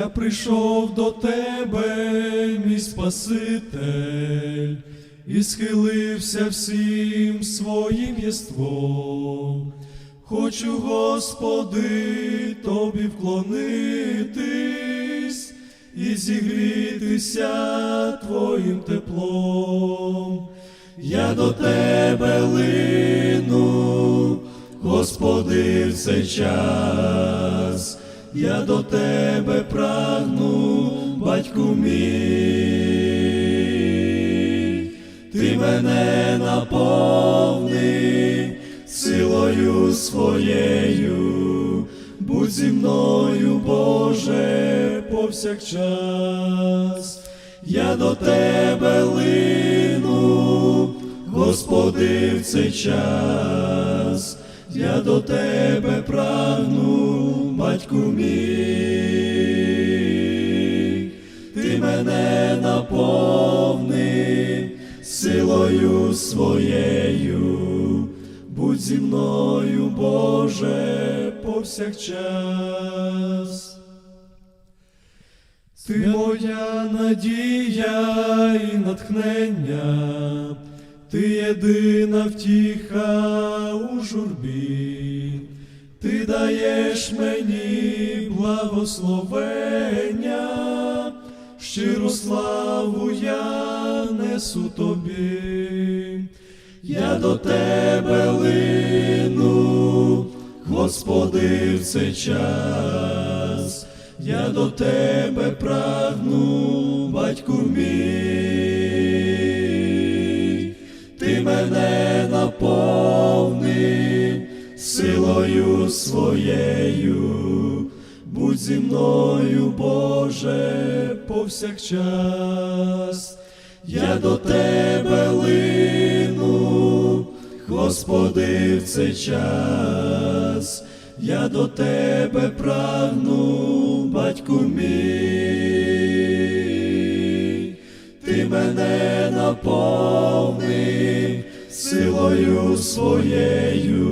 Я прийшов до тебе, мій Спаситель, і схилився всім своїм єством. Хочу, Господи, тобі вклонитись і зігрітися Твоїм теплом. Я до тебе лину, Господи, в цей час, я до тебе прагну, батьку мій, ти мене наповни силою своєю, будь зі мною, Боже, повсякчас. Я до тебе лину, Господи, в цей час, я до тебе прагну, батьку мій, ти мене наповни силою своєю, будь зі мною, Боже, повсякчас. Ти моя надія і натхнення, єдина втіха у журбі, ти даєш мені благословення, щиру славу я несу тобі, я до тебе лину, Господи, в цей час. Я до тебе прагну, батьку мій, своєю, будь зі мною, Боже, повсякчас. Я до тебе лину, Господи, в цей час. Я до тебе прагну, батьку мій, ти мене наповни силою своєю,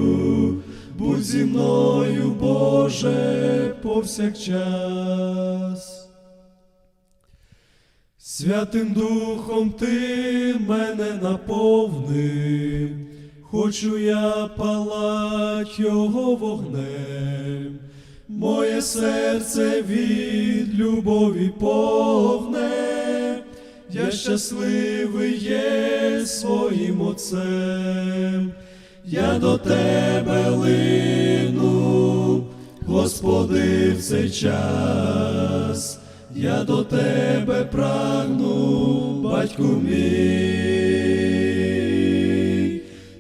зі мною, Боже, повсякчас. Святим Духом ти мене наповни, хочу я палать його вогнем, моє серце від любові повне, я щасливий є своїм отцем, я до тебе лину, Господи, в цей час. Я до тебе прагну, батьку мій,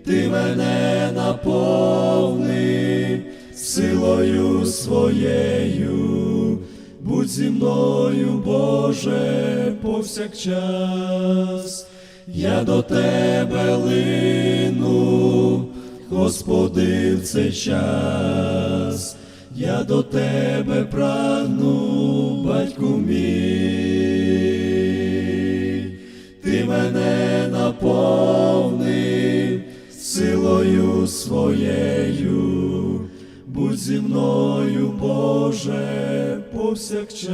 ти мене наповни силою своєю, будь зі мною, Боже, повсякчас. Я до тебе лину, Господи, в цей час. Я до тебе прагну, батьку мій, ти мене наповни силою своєю, будь зі мною, Боже, повсякчас.